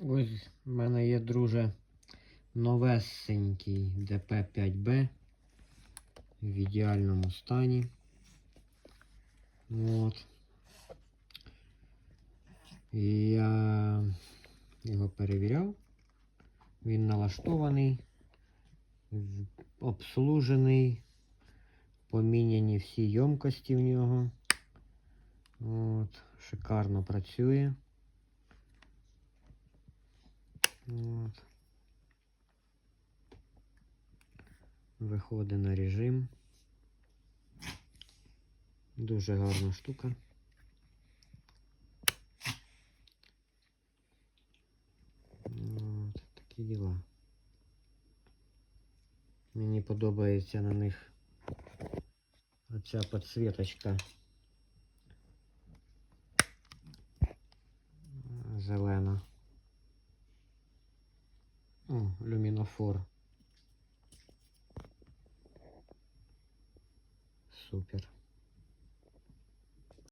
Ось в мене є, друже, новесенький ДП-5Б в ідеальному стані. От. І я його перевіряв. Він налаштований, обслужений, поміняні всі ємкості в нього. От, шикарно працює. От. Виходить на режим. Дуже гарна штука. От, такі діла. Мені подобається на них оця підсвіточка зелена. О, люмінофор. Супер.